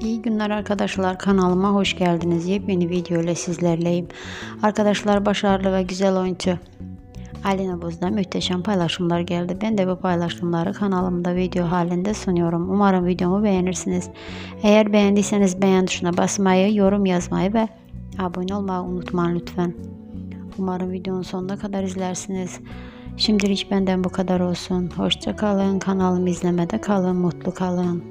İyi günler arkadaşlar kanalıma hoş geldiniz. Yepyeni video ile sizlerleyim. Arkadaşlar başarılı ve güzel oyuncu Alina Buz'da muhteşem paylaşımlar geldi. Ben de bu paylaşımları kanalımda video halinde sunuyorum. Umarım videomu beğenirsiniz. Eğer beğendiyseniz beğen tuşuna basmayı, yorum yazmayı ve abone olmayı unutmayın lütfen. Umarım videonun sonuna kadar izlersiniz. Şimdilik benden bu kadar olsun. Hoşça kalın. Kanalımı izlemede kalın. Mutlu kalın.